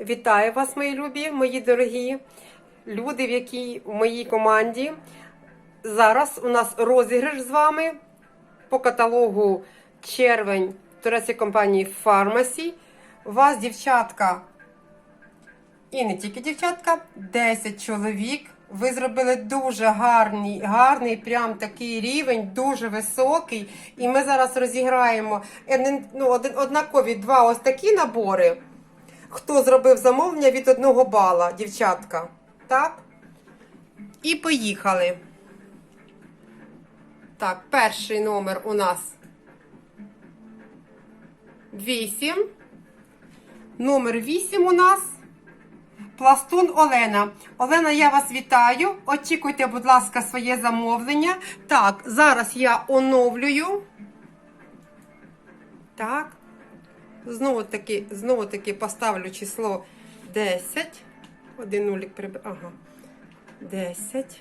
Вітаю вас, мої любі, мої дорогі люди, в якій в моїй команді. Зараз у нас розіграш з вами по каталогу червень турецької компанії Pharmacy. У вас, дівчатка, і не тільки дівчатка, 10 чоловік. Ви зробили дуже гарний, гарний, прям такий рівень, дуже високий. І ми зараз розіграємо ну, однакові два ось такі набори. Хто зробив замовлення від одного бала, дівчатка? Так? І поїхали. Так, перший номер у нас 8. Номер 8 у нас Пластун Олена. Олена, я вас вітаю. Очікуйте, будь ласка, своє замовлення. Так, зараз я оновлюю. Так. Знову таки, знову таки поставлю число 10. Один нулік приб... Ага. 10.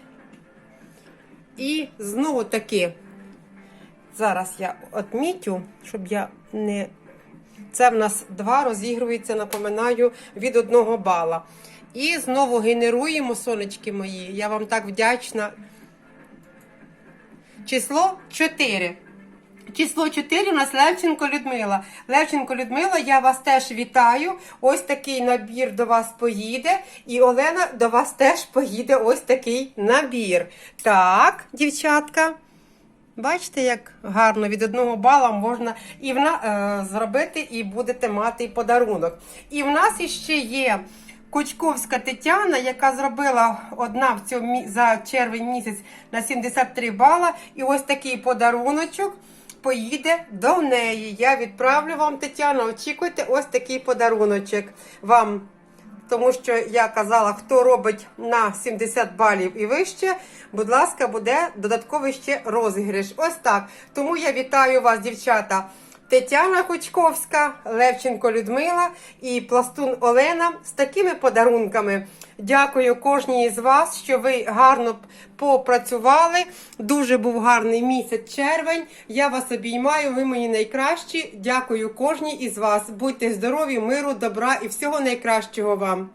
І знову таки. Зараз я відмітю, щоб я не. Це в нас два розігрується, напоминаю, від одного бала. І знову генеруємо, сонечки мої. Я вам так вдячна. Число 4. Число 4 у нас Левченко Людмила. Левченко Людмила, я вас теж вітаю. Ось такий набір до вас поїде. І Олена до вас теж поїде ось такий набір. Так, дівчатка. Бачите, як гарно від одного бала можна і вона е, зробити, і будете мати подарунок. І в нас іще є Кучковська Тетяна, яка зробила одна в цьому за червень місяць на 73 бала. І ось такий подаруночок поїде до неї. Я відправлю вам, Тетяна. Очікуйте ось такий подаруночок вам. Тому що я казала, хто робить на 70 балів і вище, будь ласка, буде додатковий ще розіграш. Ось так. Тому я вітаю вас, дівчата. Тетяна Кучковська, Левченко Людмила і Пластун Олена з такими подарунками. Дякую кожній з вас, що ви гарно попрацювали. Дуже був гарний місяць червень. Я вас обіймаю, ви мої найкращі. Дякую кожній із вас. Будьте здорові, миру, добра і всього найкращого вам.